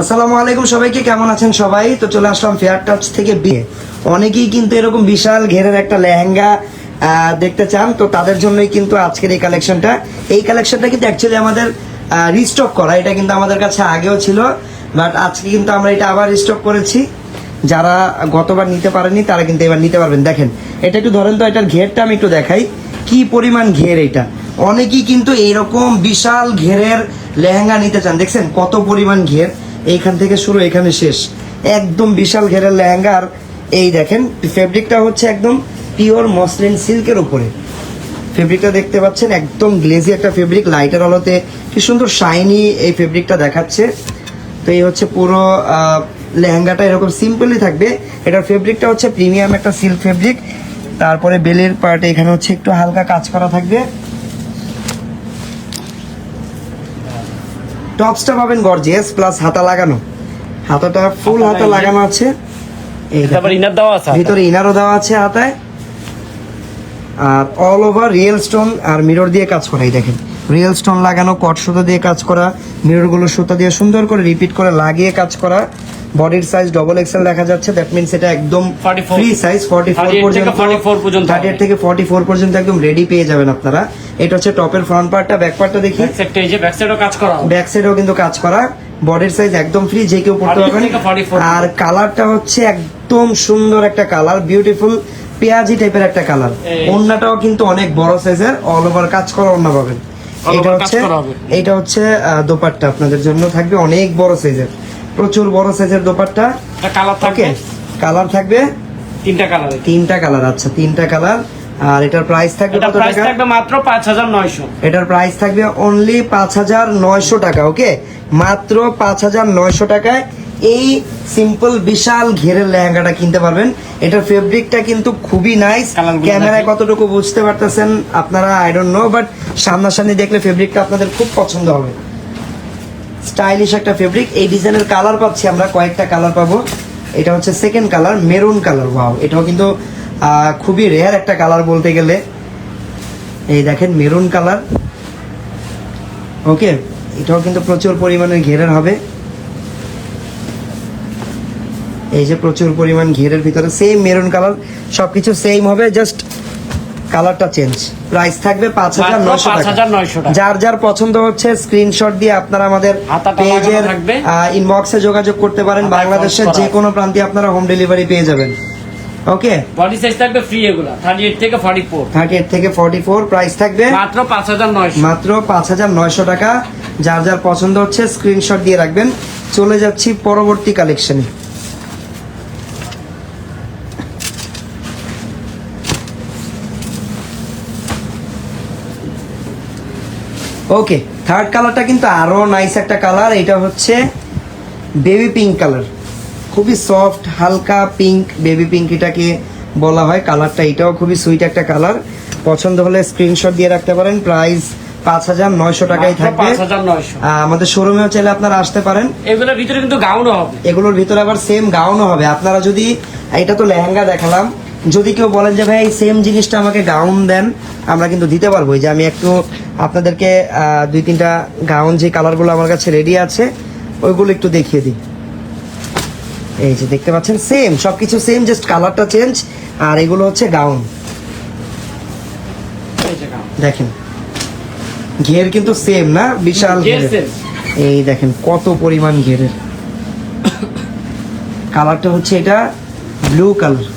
আসসালামু আলাইকুম সবাইকে, কেমন আছেন সবাই? তো চলে আসলাম ফেয়ার টাচ থেকে বিয়ে অনেকেই কিন্তু এরকম বিশাল ঘেরের একটা লেহেঙ্গা দেখতে চান, তো তাদের জন্যই কিন্তু আজকের এই কালেকশনটা এই কালেকশনটা কিন্তু অ্যাকচুয়ালি আমাদের রিস্টক করা। এটা কিন্তু আমাদের কাছে আগেও ছিল বাট আজকে কিন্তু আমরা এটা আবার রিস্টক করেছি। যারা গতবার নিতে পারেনি তারা কিন্তু এবার নিতে পারবেন। দেখেন, এটা একটু ধরেন তো, এটার ঘেরটা আমি একটু দেখাই। কি পরিমাণ ঘের এটা। অনেকেই কিন্তু এইরকম বিশাল ঘেরের লেহেঙ্গা নিতে চান। দেখছেন কত পরিমাণ ঘের। এইখান থেকে শুরু, এখানে শেষ। একদম বিশাল ঘেরের লেহেঙ্গা আর এই দেখেন ফেব্রিকটা হচ্ছে একদম পিওর মসলিন সিল্কের উপরে। ফেব্রিকটা দেখতে পাচ্ছেন, একদম গ্লেজি একটা ফেব্রিক লাইটের আলোতে। কি সুন্দর শাইনি এই ফেব্রিকটা দেখাচ্ছে। তো এই হচ্ছে পুরো লেহেঙ্গাটা এরকম সিম্পলি থাকবে। এটার ফেব্রিকটা হচ্ছে প্রিমিয়াম একটা সিল্ক ফেব্রিক তারপরে বেলের পার্টে এখানে হচ্ছে একটু হালকা কাজ করা থাকবে। টপসটা পাবেন গর্জিয়াস প্লাস হাতা লাগানো। হাতাটা ফুল হাতা লাগানো আছে। তারপর ইনার দেওয়া আছে ভিতরে ইনারও দেওয়া আছে হাতায়। আর অল ওভার রিয়েল স্টোন আর মিরর দিয়ে কাজ করাই দেখেন। রিয়েল স্টোন লাগানো কট সুতো দিয়ে কাজ করা মিররগুলো সুতো দিয়ে সুন্দর করে রিপিট করে লাগিয়ে কাজ করা। বডির সাইজ ডবল এক্সেল দেখা যাচ্ছে দ্যাট মিনস এটা একদম ফ্রি সাইজ 44 38 থেকে পর্যন্ত 44 পর্যন্ত 38 থেকে 44 পর্যন্ত একদম রেডি পেয়ে যাবেন আপনারা। এটা হচ্ছে টপের ফ্রন্ট পার্টটা ব্যাক পার্টটা দেখি। ব্যাক সাইডটা এই যে ব্যাক সাইডও কাজ করা। ব্যাক সাইডেও কিন্তু কাজ করা। বডির সাইজ একদম ফ্রি যে কেউ পড়তে 40 পারবেন। থেকে 44 আর কালারটা হচ্ছে একদম সুন্দর একটা কালার বিউটিফুল পেঁয়াজি টাইপের একটা কালার। ওন্নাটাও কিন্তু অনেক বড় সাইজের অল ওভার কাজ করা ওন্না পাবেন। এটা হচ্ছে এটা হচ্ছে দোপাট্টা আপনাদের জন্য থাকবে অনেক বড় সাইজের প্রচুর বড় সাইজের দোপাট্টা। কালার থাকবে? কালার থাকবে? তিনটা কালার তিনটা কালার আচ্ছা তিনটা কালার আর এটার প্রাইস থাকবে কত টাকা? থাকবে মাত্র পাঁচ হাজার নয়শো। এটার প্রাইস থাকবে অনলি পাঁচ হাজার নয়শো টাকা ওকে মাত্র পাঁচ হাজার নয়শো টাকায় এই সিম্পল বিশাল ঘেরের লেহেঙ্গাটা কিনতে পারবেন। এটার ফেব্রিকটা কিন্তু খুবই নাইস ক্যামেরায় কতটুকু বুঝতে পারতেছেন আপনারা আই ডোন্ট নো বাট সামনাসামনি দেখলে ফেব্রিকটা আপনাদের খুব পছন্দ হবে। স্টাইলিশ একটা ফেব্রিক এই ডিজাইনের কালার পাচ্ছি আমরা কয়েকটা কালার পাবো। এটা হচ্ছে second colour maroon colour wow এটাও কিন্তু খুবই রেয়ার একটা কালার বলতে গেলে। এই দেখেন মেরুন কালার ওকে এটাও কিন্তু প্রচুর পরিমাণে ঘেরের হবে। এই যে প্রচুর পরিমাণ ঘেরের ভিতরে সেম মেরুন কালার সবকিছু সেম হবে জাস্ট কালারটা চেঞ্জ প্রাইস থাকবে পাঁচ হাজার নশো টাকা। 5,900। যার যার পছন্দ হচ্ছে স্ক্রিনশট দিয়ে আপনারা আমাদের পেজের ইনবক্সে যোগাযোগ করতে পারেন। বাংলাদেশের যে কোনো প্রান্তে আপনারা হোম ডেলিভারি পেয়ে যাবেন। ওকে বডি সাইজ থাকবে ফ্রি এগুলা। থার্টি এইট থেকে ফর্টি ফোর থার্টি এইট থেকে ফর্টি ফোর প্রাইস থাকবে মাত্র পাঁচ হাজার নয়শো। মাত্র পাঁচ হাজার নয়শো টাকা। যার যার পছন্দ হচ্ছে স্ক্রিনশট দিয়ে রাখবেন। চলে যাচ্ছি পরবর্তী কালেকশনে ওকে থার্ড কালারটা কিন্তু আরও নাইস একটা কালার এটা হচ্ছে বেবি পিঙ্ক কালার খুবই সফট হালকা পিঙ্ক বেবি পিঙ্ক এটাকে বলা হয় কালারটা এটাও খুবই সুইট একটা কালার পছন্দ হলে স্ক্রিনশট দিয়ে রাখতে পারেন প্রাইস পাঁচ হাজার নয়শো টাকায় থাকবে। আমাদের শোরুমেও চাইলে আপনারা আসতে পারেন। এগুলোর ভিতরে কিন্তু গাউনও হবে। এগুলোর ভিতরে আবার সেম গাউনও হবে। আপনারা যদি এটা তো লেহেঙ্গা দেখালাম যদি কেউ বলেন যে ভাই সেম জিনিসটা আমাকে গাউন দেন আমরা কিন্তু দিতে পারব। এই যে আমি একটু আপনাদেরকে দুই তিনটা গাউন যে কালারগুলো আমার কাছে রেডি আছে ওইগুলো একটু দেখিয়ে দিই। এই যে দেখতে পাচ্ছেন সেম সবকিছু সেম জাস্ট কালারটা চেঞ্জ আর এগুলো হচ্ছে গাউন। দেখেন ঘের কিন্তু সেম না? বিশাল ঘের এই দেখেন কত পরিমাণ ঘেরের। কালারটা হচ্ছে এটা ব্লু কালার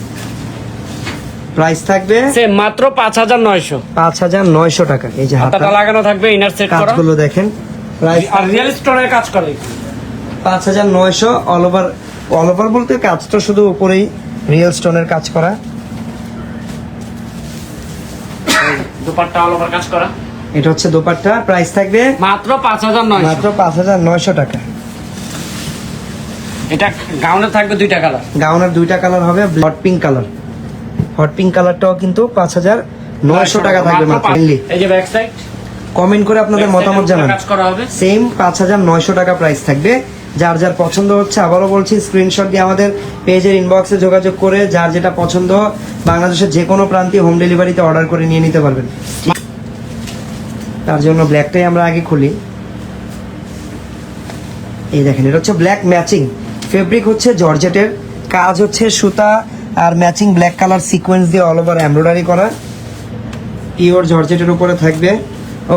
প্রাইস থাকবে? Same, মাত্র পাঁচ হাজার নয়শো। পাঁচ হাজার নয়শো টাকা। এই যে হাতা হাতাটা। লাগানো থাকবে ইনার সেট করা। কাজগুলো দেখেন। প্রাইস আর রিয়েল স্টোনের কাজ করে। পাঁচ হাজার নয়শো অল ওভার অল ওভার বলতে কাজটা শুধু উপরেই রিয়েল স্টোনের কাজ করা। দুপাট্টা অল ওভার কাজ করা। এটা হচ্ছে দোপাট্টা। প্রাইস থাকবে? মাত্র পাঁচ হাজার মাত্র পাঁচ হাজার নয়শো টাকা। এটা গাউনে থাকবে দুইটা কালার গাউনের দুইটা কালার হবে hot pink colour hot pink কালারটাও কিন্তু পাঁচ হাজার নয়শো টাকা থাকবে মাত্র এই যে ব্যাক সাইড কমেন্ট করে আপনাদের মতামত জানান। সেম পাঁচ হাজার নয়শো টাকা প্রাইস থাকবে। যার যার পছন্দ হচ্ছে আবারও বলছি স্ক্রিনশট দিয়ে আমাদের পেজের ইনবক্সে যোগাযোগ করে যার যেটা পছন্দ বাংলাদেশের যে কোনো প্রান্তে হোম ডেলিভারিতে অর্ডার করে নিয়ে নিতে পারবেন। তার জন্য ব্ল্যাকটাই আমরা আগে খুলি। এই দেখেন এটা হচ্ছে ব্ল্যাক ম্যাচিং ফেব্রিক হচ্ছে জর্জেটের কাজ হচ্ছে সুতা আর ম্যাচিং ব্ল্যাক কালার সিকোয়েন্স দিয়ে অল ওভার এমব্রয়ডারি করা। পিওর জর্জেটের উপরে থাকবে।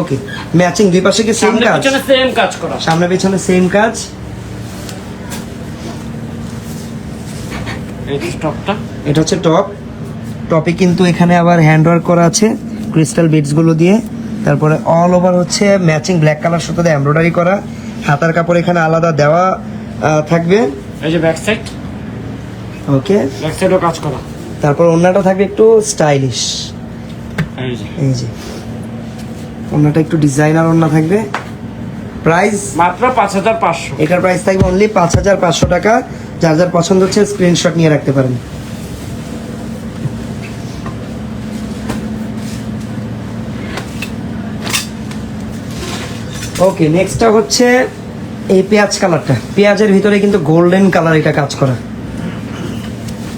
ওকে ম্যাচিং দুই পাশে কি সেম সামনে কাজ? পিছনে সেম কাজ করা। সামনে পিছনে সেম কাজ। এটা হচ্ছে টপ টপে কিন্তু এখানে আবার হ্যান্ড ওয়ার্ক করা আছে ক্রিস্টাল বিটসগুলো দিয়ে। তারপরে অল ওভার হচ্ছে ম্যাচিং ব্ল্যাক কালার সাথে দিয়ে এমব্রয়ডারি করা। হাতার কাপড় এখানে আলাদা দেওয়া থাকবে। এই যে ব্যাক সাইড ওকে ব্যাক সাইডও কাজ করা। তারপর ওড়নাটা থাকবে একটু স্টাইলিশ এই যে। এই ওড়নাটা একটু ডিজাইনার ওড়না থাকবে। প্রাইস মাত্র পাঁচ হাজার পাঁচশো। এটার প্রাইস থাকবে অনলি পাঁচ হাজার পাঁচশো টাকা। যার যার পছন্দ হচ্ছে স্ক্রিনশট নিয়ে রাখতে পারেন। ওকে নেক্সটটা হচ্ছে এই পেঁয়াজ কালারটা পেঁয়াজের ভিতরে কিন্তু গোল্ডেন কালার এটা কাজ করা।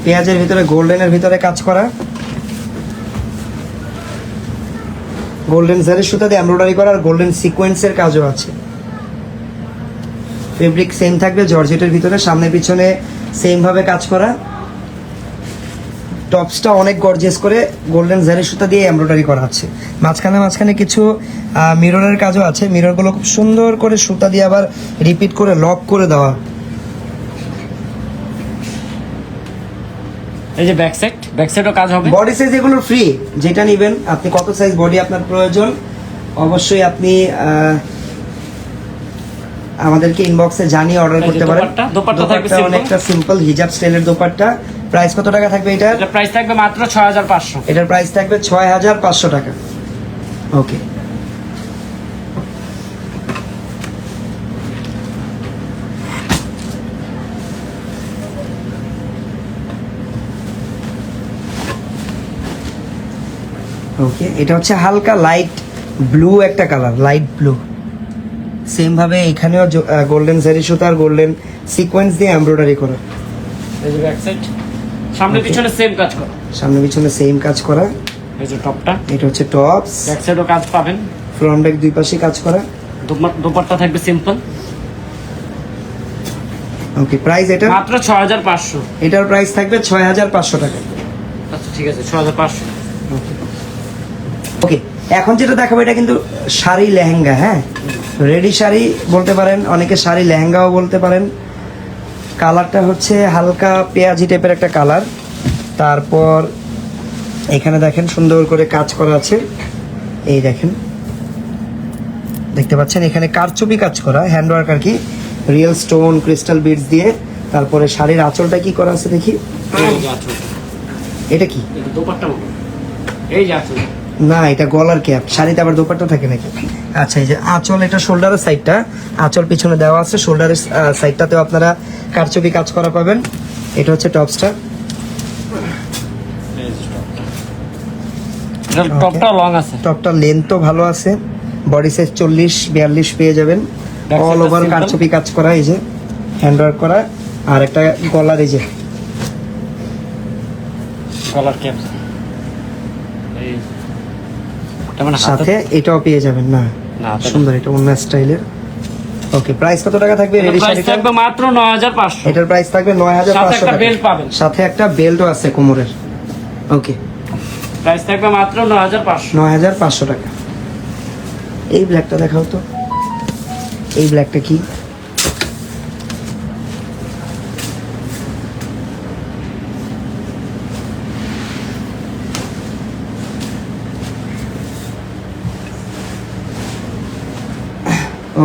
পেঁয়াজের ভিতরে, গোল্ডেনের ভিতরে কাজ করা। গোল্ডেন জারের সুতা দিয়ে এমব্রয়ডারি করা আর গোল্ডেন সিকোয়েন্সের কাজও আছে। ফেব্রিক সেম থাকবে, জর্জেটের ভিতরে, সামনে পিছনে সেম ভাবে কাজ করা। টপসটা অনেক গর্জেস করে গোল্ডেন জারি সুতা দিয়ে এমব্রয়ডারি করা আছে। মাঝখানে মাঝখানে কিছু মিররের কাজও আছে। মিররগুলো খুব সুন্দর করে সুতা দিয়ে আবার রিপিট করে লক করে দেওয়া। এই যে ব্যাক সাইড ব্যাক সাইডও কাজ হবে। বডি সাইজ এগুলো ফ্রি যেটা নেবেন আপনি কত সাইজ বডি আপনার প্রয়োজন অবশ্যই আপনি আমাদেরকে ইনবক্সে জানিয়ে অর্ডার করতে পারেন। দোপাট্টা, দোপাট্টা থাকবে অনেকটা সিম্পল হিজাব স্টাইলের দোপাট্টা। প্রাইস কত টাকা থাকবে এটা প্রাইস থাকবে মাত্র ছয় হাজার পাঁচশো। এটার প্রাইস থাকবে ছয় হাজার পাঁচশো টাকা। ওকে ওকে এটা হচ্ছে হালকা লাইট ব্লু একটা কালার লাইট ব্লু সেম ভাবে এখানেও গোল্ডেন সারি সুতার গোল্ডেন সিকোয়েন্স দিয়ে এমব্রয়ডারি করা। এই যে ব্যাক সাইড সামনে পিছনে সেম কাজ করা। সামনে পিছনে সেম কাজ করা। এই যে টপটা এটা হচ্ছে টপস ব্যাক সাইডও কাজ পাবেন। ফ্রন্ট ব্যাক দুই পাশে কাজ করা। দোপা- দোপাট্টা থাকবে সিম্পল ওকে প্রাইস এটা? মাত্র ছয় হাজার পাঁচশো। এটার প্রাইস থাকবে ছয় হাজার পাঁচশো টাকা। আচ্ছা ঠিক আছে ছয় হাজার পাঁচশো। ওকে এখন যেটা দেখাবো এটা কিন্তু শাড়ি লেহেঙ্গা হ্যাঁ? রেডি শাড়ি বলতে পারেন অনেকে শাড়ি লেহেঙ্গাও বলতে পারেন। কালারটা হচ্ছে হালকা পেঁয়াজি টাইপের একটা কালার তারপর এখানে দেখেন সুন্দর করে কাজ করা আছে। এই দেখেন। দেখতে পাচ্ছেন এখানে কারচুপি কাজ করা হ্যান্ডওয়ার্ক আর কি। রিয়েল স্টোন ক্রিস্টাল বিডস দিয়ে। তারপরে শাড়ির আঁচলটা কি করা আছে দেখি? এটা কি? দোপাট্টা এই যে আঁচল। না এটা গলার ক্যাপ। শাড়িতে আবার দোপাট্টা থাকে নাকি? আচ্ছা এই যে আঁচল এটা শোল্ডারের সাইডটা। আঁচল পিছনে দেওয়া আছে শোল্ডারের সাইডটাতেও আপনারা কারচুপি কাজ করা পাবেন। এটা হচ্ছে টপসটা। টপটা টপটা লং আছে। লেন্থও ভালো আছে। বডি সাইজ চল্লিশ বিয়াল্লিশ পেয়ে যাবেন। All over. কারচুপি কাজ করা এই যে হ্যান্ড ওয়ার্ক করা। আর একটা গলার এই যে ক্যাপ এই এটা মানে সাথে এটাও পেয়ে যাবেন না। সুন্দর এটা অন্য স্টাইলের। ওকে প্রাইস কত টাকা থাকবে? রেডি শাড়ি থাকবে মাত্র নয় হাজার পাঁচশো। এটার প্রাইস থাকবে নয় হাজার সাথে পাঁচশো একটা টাকা। পাবেন। সাথে একটা বেল্টও আছে কোমরের। ওকে। প্রাইস থাকবে মাত্র নয় হাজার পাঁচশো। নয় হাজার পাঁচশো টাকা। এই ব্ল্যাকটা দেখাও তো। এই ব্ল্যাকটা কি?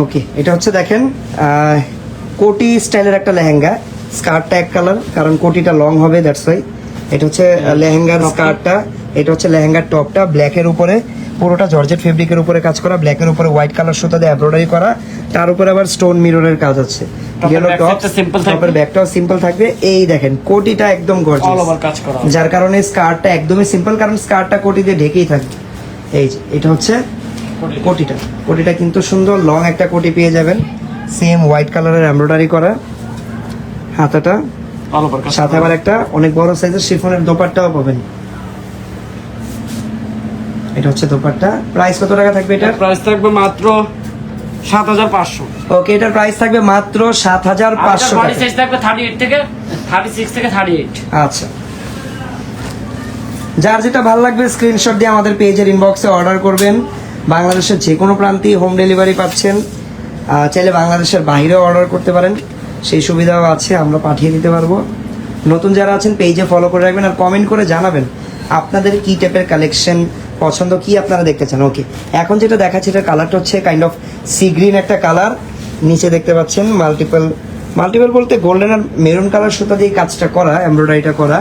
ওকে এটা হচ্ছে দেখেন কোটি স্টাইলের একটা লেহেঙ্গা। স্কার্টটা এক কালার কারণ কোটিটা লং হবে দ্যাটস ওয়াই এটা হচ্ছে লেহেঙ্গার স্কার্টটা এটা হচ্ছে লেহেঙ্গার টপটা ব্ল্যাকের উপরে। পুরোটা জর্জেট ফেব্রিকের উপরে কাজ করা ব্ল্যাকের উপরে হোয়াইট কালার সুতা দিয়ে এমব্রয়ডারি করা। তার উপরে আবার স্টোন মিররের কাজ আছে। Back top. টপের ব্যাকটাও সিম্পল থাকবে? এই দেখেন কোটিটা একদম অল গর্জিয়াস ওভার কাজ করা। যার কারণে স্কার্টটা একদমই সিম্পল কারণ স্কার্টটা কোটি দিয়ে ঢেকেই থাকবে এই যে এটা হচ্ছে কোটিটা। কোটিটা। কিন্তু সুন্দর লং একটা কোটি পেয়ে যাবেন। সেম হোয়াইট কালারের এমব্রয়ডারি করা হাতাটা। সাথে আবার একটা অনেক বড় সাইজের শিফনের দোপাট্টাও পাবেন। এটা হচ্ছে দোপাট্টা। প্রাইস কত টাকা থাকবে এটা প্রাইস থাকবে মাত্র সাত হাজার পাঁচশো। ওকে এটার প্রাইস থাকবে মাত্র সাত হাজার পাঁচশো বডি সাইজ থাকবে থার্টি এইট থেকে থার্টি সিক্স থেকে থার্টি এইট আচ্ছা। যার যেটা ভালো লাগবে স্ক্রিনশট দিয়ে আমাদের পেজের ইনবক্সে অর্ডার করবেন। বাংলাদেশের যে কোনো প্রান্তেই হোম ডেলিভারি পাচ্ছেন। চাইলে বাংলাদেশের বাইরেও অর্ডার করতে পারেন। সেই সুবিধাও আছে, আমরা পাঠিয়ে দিতে পারব। নতুন যারা আছেন পেজে ফলো করে রাখবেন আর কমেন্ট করে জানাবেন আপনাদের কি টাইপের কালেকশন পছন্দ, কি আপনারা দেখতে চান? ওকে এখন যেটা দেখাচ্ছে, এটার কালারটা হচ্ছে কাইন্ড অফ সি গ্রিন একটা কালার নিচে দেখতে পাচ্ছেন মাল্টিপল মাল্টিপল বলতে গোল্ডেন আর মেরুন কালার সুতা দিয়ে কাজটা করা এমব্রয়ডারিটা করা।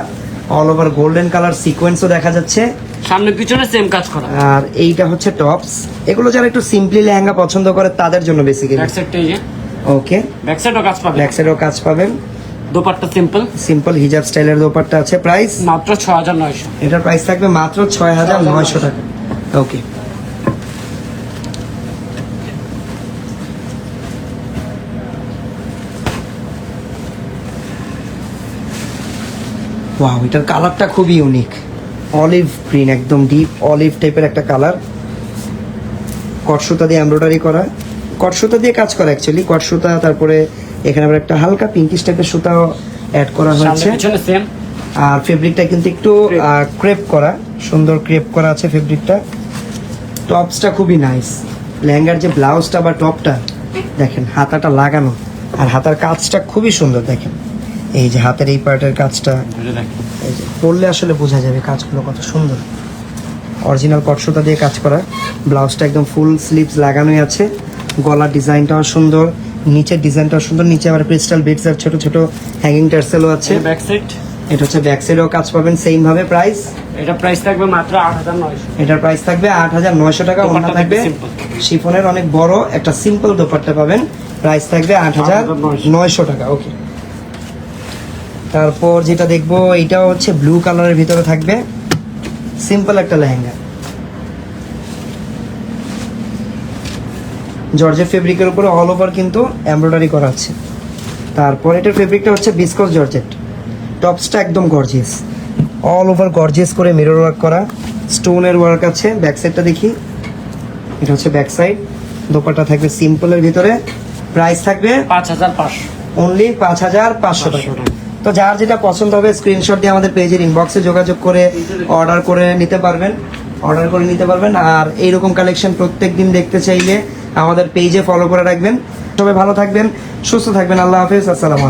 অল ওভার গোল্ডেন কালার সিকোয়েন্সও দেখা যাচ্ছে। সামনে পিছনে সেম কাজ করা। আর এইটা হচ্ছে টপস এগুলো যারা একটু সিম্পলি লেহেঙ্গা পছন্দ করে তাদের জন্য বেসিক্যালি ব্যাক সাইডটা এই যে। ওকে ব্যাক সাইডও কাজ পাবে ব্যাক সাইডও কাজ পাবেন। দোপাট্টা সিম্পল সিম্পল হিজাব স্টাইলের দোপাট্টা আছে। প্রাইস মাত্র ছ হাজার নয়শো। এটার প্রাইস থাকবে মাত্র ছয় হাজার নয়শো টাকা। ওকে ওয়াও এটার কালারটা খুবই ইউনিক অলিভ গ্রিন একদম ডিপ অলিভ টাইপের একটা কালার কটসুতা দিয়ে এমব্রয়ডারি করা। কটসুতা দিয়ে কাজ করা অ্যাকচুয়ালি কটসুতা তারপরে এখানে আবার একটা হালকা পিঙ্কিশ টাইপের সুতাও অ্যাড করা হয়েছে। আর ফেব্রিকটা কিন্তু একটু. ক্রেপ করা। সুন্দর ক্রেপ করা আছে ফেব্রিকটা টপসটা খুবই নাইস লেহেঙ্গার যে ব্লাউজটা বা টপটা দেখেন হাতাটা লাগানো। আর হাতার কাজটা খুবই সুন্দর দেখেন। এই যে হাতের এই পার্টের কাজটা এই যে পরলে আসলে বোঝা যাবে কাজগুলো কত সুন্দর। অরিজিনাল কটসুতা দিয়ে কাজ করা। ব্লাউজটা একদম ফুল স্লিভস লাগানোই আছে। গলার ডিজাইনটাও সুন্দর। নিচের ডিজাইনটাও সুন্দর। নিচে আবার ক্রিস্টাল বিটস আর ছোট ছোট হ্যাঙ্গিং টার্সেলও আছে। ব্যাক সাইড এটা হচ্ছে ব্যাক সাইডেও কাজ পাবেন সেম ভাবে প্রাইস এটা প্রাইস থাকবে মাত্র আট হাজার নয়শো। এটার প্রাইস থাকবে আট হাজার নয়শো টাকা। ওনা থাকবে শিফনের অনেক বড় একটা সিম্পল দোপাট্টা পাবেন। প্রাইস থাকবে আট হাজার 8,900 নয়শো। টাকা। ওকে তারপর যেটা দেখব এটাও হচ্ছে ব্লু কালারের ভিতরে থাকবে। সিম্পল একটা লেহেঙ্গা। জর্জের ফেব্রিকের উপরে অল ওভার কিন্তু এমব্রয়ডারি করা আছে। তারপর এটার ফেব্রিকটা হচ্ছে বিসকস জর্জেট টপসটা একদম গর্জিয়াস অল ওভার গর্জিয়াস করে মিরর ওয়ার্ক করা। স্টোনের ওয়ার্ক আছে ব্যাক সাইডটা দেখি। এটা হচ্ছে ব্যাক সাইড দোপাটা থাকবে সিম্পলের ভিতরে। প্রাইস থাকবে পাঁচ হাজার পাঁচশো। অনলি পাঁচ হাজার পাঁচশো টাকা। তো যার যেটা পছন্দ হবে স্ক্রিনশট দিয়ে আমাদের পেজের ইনবক্সে যোগাযোগ করে অর্ডার করে নিতে পারবেন। অর্ডার করে নিতে পারবেন। আর এইরকম কালেকশন প্রত্যেক দিন দেখতে চাইলে আমাদের পেজে ফলো করে রাখবেন। সবাই ভালো থাকবেন, সুস্থ থাকবেন। আল্লাহ হাফিজ। আসসালামু